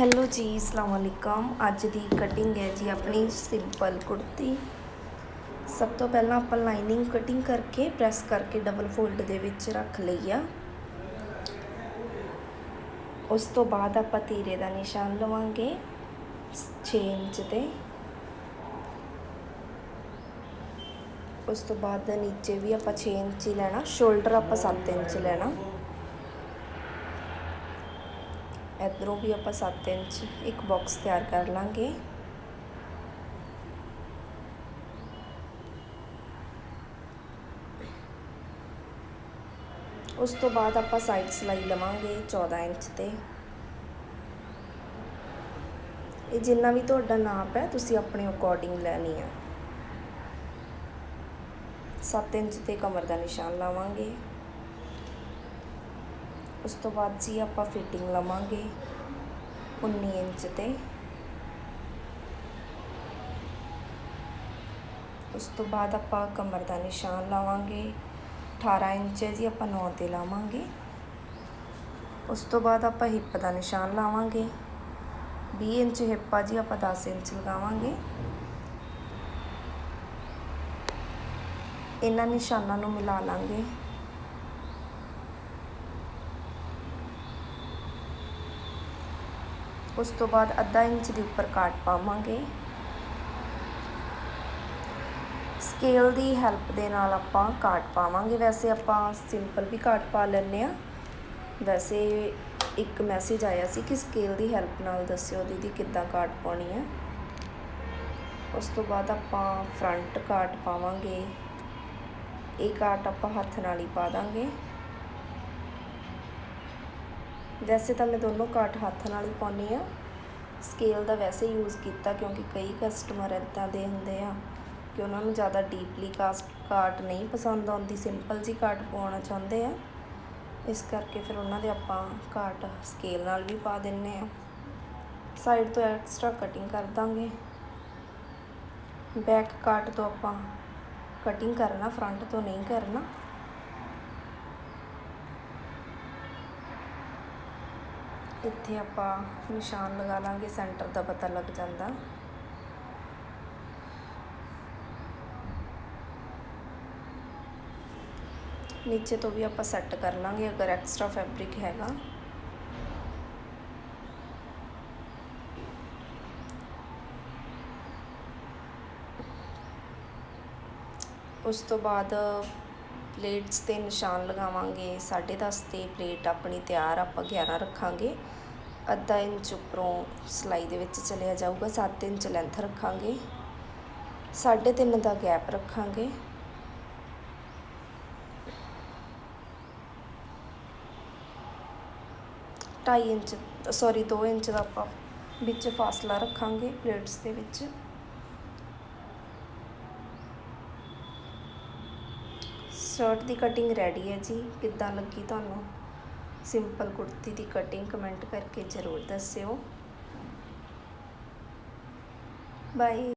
Hello ਜੀ, ਅਸਲਾਮ ਵਾਲੇਕਮ ਅੱਜ ਦੀ cutting ਹੈ ਜੀ ਆਪਣੀ ਸਿੰਪਲ ਕੁੜਤੀ। ਸਭ ਤੋਂ ਪਹਿਲਾਂ ਆਪਾਂ ਲਾਈਨਿੰਗ ਕਟਿੰਗ ਕਰਕੇ ਪ੍ਰੈਸ ਕਰਕੇ ਡਬਲ ਫੋਲਡ ਦੇ ਵਿੱਚ ਰੱਖ ਲਈ ਆ। ਉਸ ਤੋਂ ਬਾਅਦ ਆਪਾਂ ਤੀਰੇ ਦਾ ਨਿਸ਼ਾਨ ਲਵਾਂਗੇ 6 ਇੰਚ ਤੇ। ਉਸ ਤੋਂ ਬਾਅਦ ਨੀਚੇ ਵੀ ਆਪਾਂ 6 ਇੰਚ ਹੀ ਲੈਣਾ ਸ਼ੋਲਡਰ ਆਪਾਂ 7 ਇੰਚ ਲੈਣਾ। ਇਧਰੋਂ ਵੀ ਆਪਾਂ 7 ਇੰਚ ਇੱਕ ਬਾਕਸ ਤਿਆਰ ਕਰ ਲਾਂਗੇ। ਉਸ ਤੋਂ ਬਾਅਦ ਆਪਾਂ ਸਾਈਡ ਸਲਾਈ ਲਵਾਂਗੇ 14 ਇੰਚ ਤੇ। ਇਹ ਜਿੰਨਾ ਵੀ ਤੁਹਾਡਾ ਨਾਪ ਹੈ, ਤੁਸੀਂ ਆਪਣੇ ਅਕੋਰਡਿੰਗ ਲੈਣੀ ਆ। 7 ਇੰਚ ਤੇ ਕਮਰ ਦਾ ਨਿਸ਼ਾਨ ਲਾਵਾਂਗੇ। ਉਸ ਤੋਂ ਬਾਅਦ ਜੀ ਆਪਾਂ ਫਿਟਿੰਗ ਲਵਾਂਗੇ 19 ਇੰਚ ਤੇ। ਉਸ ਤੋਂ ਬਾਅਦ ਆਪਾਂ ਕਮਰ ਦਾ ਨਿਸ਼ਾਨ ਲਾਵਾਂਗੇ। 18 ਇੰਚ ਜੀ, ਆਪਾਂ 9 ਤੇ ਲਾਵਾਂਗੇ। ਉਸ ਤੋਂ ਬਾਅਦ ਆਪਾਂ ਹਿੱਪ ਦਾ ਨਿਸ਼ਾਨ ਲਾਵਾਂਗੇ। 20 ਇੰਚ ਹਿੱਪ ਆ ਜੀ, ਆਪਾਂ 10 ਇੰਚ ਲਗਾਵਾਂਗੇ। ਇਹਨਾਂ ਨਿਸ਼ਾਨਾਂ ਨੂੰ ਮਿਲਾ ਲਾਂਗੇ। ਉਸ ਤੋਂ ਬਾਅਦ ਅੱਧਾ ਇੰਚ ਦੇ ਉੱਪਰ ਕਾਟ ਪਾਵਾਂਗੇ। ਸਕੇਲ ਦੀ ਹੈਲਪ ਦੇ ਨਾਲ ਆਪਾਂ ਕਾਟ ਪਾਵਾਂਗੇ। ਵੈਸੇ ਆਪਾਂ ਸਿੰਪਲ ਵੀ ਕਾਟ ਪਾ ਲੈਂਦੇ ਆ ਵੈਸੇ ਇੱਕ ਮੈਸੇਜ ਆਇਆ ਸੀ ਕਿ ਸਕੇਲ ਦੀ ਹੈਲਪ ਨਾਲ ਦੱਸਿਓ ਦੀਦੀ ਕਿੱਦਾਂ ਕਾਟ ਪਾਉਣੀ ਹੈ। ਉਸ ਤੋਂ ਬਾਅਦ ਆਪਾਂ ਫਰੰਟ ਕਾਟ ਪਾਵਾਂਗੇ। ਇਹ ਕਾਟ ਆਪਾਂ ਹੱਥ ਨਾਲ ਹੀ ਪਾ ਦਾਂਗੇ। ਵੈਸੇ ਤਾਂ ਮੈਂ ਦੋਨੋਂ ਕਾਟ ਹੱਥ ਨਾਲ ਹੀ ਪਾਉਣੀ ਆ ਸਕੇਲ ਦਾ ਵੈਸੇ ਯੂਜ਼ ਕੀਤਾ ਕਿਉਂਕਿ ਕਈ ਕਸਟਮਰ ਇਦਾਂ ਦੇ ਹੁੰਦੇ ਆ ਕਿ ਉਹਨਾਂ ਨੂੰ ਜ਼ਿਆਦਾ ਡੀਪਲੀ ਕਾਸਟ ਕਾਟ ਨਹੀਂ ਪਸੰਦ ਆਉਂਦੀ ਸਿੰਪਲ ਜੀ ਕਾਟ ਪਾਉਣਾ ਚਾਹੁੰਦੇ ਆ। ਇਸ ਕਰਕੇ ਫਿਰ ਉਹਨਾਂ ਦੇ ਆਪਾਂ ਕਾਟ ਸਕੇਲ ਨਾਲ ਵੀ ਪਾ ਦਿੰਨੇ ਆ। ਸਾਈਡ ਤੋਂ ਐਕਸਟਰਾ ਕਟਿੰਗ ਕਰ ਦਾਂਗੇ। ਬੈਕ ਕਾਟ ਤੋਂ ਆਪਾਂ ਕਟਿੰਗ ਕਰਨਾ ਫਰੰਟ ਤੋਂ ਨਹੀਂ ਕਰਨਾ। ਇੱਥੇ ਆਪਾਂ ਨਿਸ਼ਾਨ ਲਗਾ ਲਾਂਗੇ, ਸੈਂਟਰ ਦਾ ਪਤਾ ਲੱਗ ਜਾਂਦਾ। ਨੀਚੇ ਤੋਂ ਵੀ ਆਪਾਂ ਸੈੱਟ ਕਰ ਲਾਂਗੇ, ਅਗਰ ਐਕਸਟਰਾ ਫੈਬਰਿਕ ਹੈਗਾ। ਉਸ ਤੋਂ ਬਾਅਦ ਪਲੇਟਸ ਤੇ ਨਿਸ਼ਾਨ ਲਗਾਵਾਂਗੇ 10.5 ਤੇ ਪਲੇਟ ਆਪਣੀ ਤਿਆਰ, ਆਪਾਂ 11 ਰੱਖਾਂਗੇ। ਅੱਧਾ ਇੰਚ ਉੱਪਰੋਂ ਸਲਾਈ ਦੇ ਵਿੱਚ ਚਲਿਆ ਜਾਊਗਾ 7 ਇੰਚ ਲੈਂਥ ਰੱਖਾਂਗੇ। 3.5 ਦਾ ਗੈਪ ਰੱਖਾਂਗੇ। ਢਾਈ ਇੰਚ ਸੌਰੀ 2 ਇੰਚ ਦਾ ਆਪਾਂ ਵਿੱਚ ਫਾਸਲਾ ਰੱਖਾਂਗੇ ਪਲੇਟਸ ਦੇ ਵਿੱਚ। ਸ਼ਰਟ ਦੀ ਕਟਿੰਗ ਰੈਡੀ ਹੈ ਜੀ। ਕਿੱਦਾਂ ਲੱਗੀ ਤੁਹਾਨੂੰ? ਸਿੰਪਲ ਕੁੜਤੀ ਦੀ ਕਟਿੰਗ ਕਮੈਂਟ ਕਰਕੇ ਜ਼ਰੂਰ ਦੱਸਿਓ। ਬਾਏ।